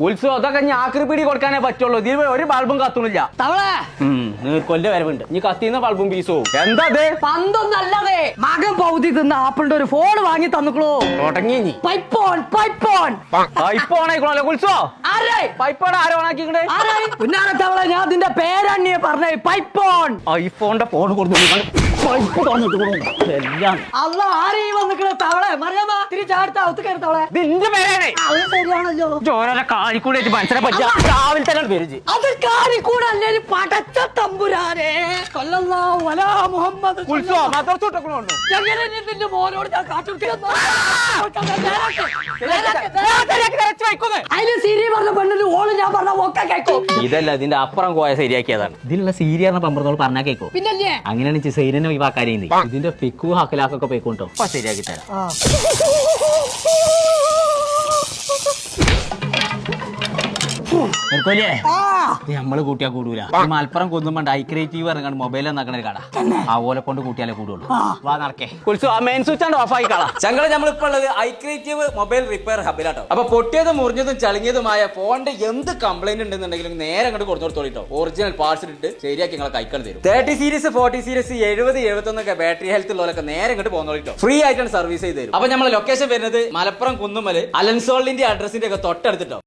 ഉത്സവം അതൊക്കെ ഞാക്കറി പിടി കൊടുക്കാനേ പറ്റുള്ളൂ. ഇതിൽ ഒരു ബൾബും കത്തുന്നില്ല. തവളെ! കൊല്ല വരവുണ്ട്. നീ കത്തിന്ന ബൾബും പീസോ എന്താ അത് പന്തൊന്നല്ലതേ. മകൻ പൗതി തിന്ന ആപ്പിളിന്റെ ഒരു ഫോൺ വാങ്ങി തന്നുക്കളൂ തുടങ്ങി നീ പൈപ്പോൺ പൈപ്പോൺ. പൈപ്പ് ഓണായിക്കോളല്ലോ ഉത്സവോ? ആരേ? പൈപ്പാണ് ആരോ ഓണാക്കിക്കണേ ആരേ? പുന്നാര തവളെ ഞാൻ അതിന്റെ പേരണ്ണിയെ പറഞ്ഞേ. പൈപ്പോൺ. ഐഫോണിന്റെ ഫോൺ കൊടുത്തു. പൈപ്പ് തന്നിട്ട്. എല്ലാം. അല്ല ആരേ വന്നിക്കണ? നിന്റെ പേരാണേ. അത് ശരിയാണല്ലോ. കാലിക്കൂടെ പറ്റിയ രാവിലെ തന്നെ പേര് അത് പടച്ച തമ്പുരാനെ. വലാ മുഹമ്മദ് എങ്ങനെ നിന്റെ മോനോട് ഞാൻ അതിന് സീരി പറഞ്ഞ പെണ്ണിന് ഓൾ ഞാൻ പറഞ്ഞ ഒക്കെ കേൾക്കും ഇതല്ല ഇതിന്റെ അപ്പുറം കോയ ശരിയാക്കിയതാണ്. ഇതിലുള്ള സീരിയ പമ്പറത്തോട് പറഞ്ഞാൽ കേക്കോ? പിന്നല്ലേ? അങ്ങനെയാണ് സൈനനെ ഒഴിവാക്കാനേ ഇതിന്റെ ഫിക്കു ഹക്കലാക്കൊക്കെ പോയിക്കോട്ടോ ശരിയാക്കി തരാം. നമ്മൾ കൂട്ടിയാ കൂടൂല. ഈ മലപ്പുറം കൊന്നുമ്പോണ്ട് ഐ ക്രിയേറ്റീവ് ഇറങ്ങാണ്ട് മൊബൈലിൽ നടക്കണ ഒരു കട. ആ ഓലെ കൊണ്ട് കൂട്ടിയാലേ കൂടുള്ളൂ. വാ നടക്കേ. കുളിച്ചു? ആ മെയിൻ സ്വിച്ച് ആണ് ഓഫ് ആയി കളാ. ഞങ്ങൾ നമ്മളിപ്പോ ഉള്ളത് ഐ ക്രിയേറ്റീവ് മൊബൈൽ റിപ്പയർ ഹബിലാട്ടോ അപ്പൊ പൊട്ടിയതും മുറിഞ്ഞതും ചളിഞ്ഞതുമായ ഫോണിന്റെ എന്ത് കംപ്ലൈന്റ് ഉണ്ടെന്നുണ്ടെങ്കിലും നേരെ അങ്ങോട്ട് കൊടുത്തു കൊടുത്തോളിട്ടോ. ഒറിജിനൽ പാർട്സ് ഇട്ട് ശരിയാക്കി നിങ്ങളെ കൈക്കൾ തരും. തേർട്ടി സീരീസ് ഫോർട്ടി സീരീസ് എഴുപത് എഴുപത്തൊന്നൊക്കെ ബാറ്ററി ഹെൽത്ത് ഉള്ളവരൊക്കെ നേരെ ഇങ്ങോട്ട് പോകുന്നോളിട്ടോ ഫ്രീ ആയിട്ടാണ് സർവീസ് ചെയ്ത് തരും. അപ്പൊ നമ്മളെ ലൊക്കേഷൻ വരുന്നത് മലപ്പുറം കുന്നുമൽ അലൻസോളിന്റെ അഡ്രസ്സിന്റെ ഒക്കെ തൊട്ടടുത്തിട്ടോ.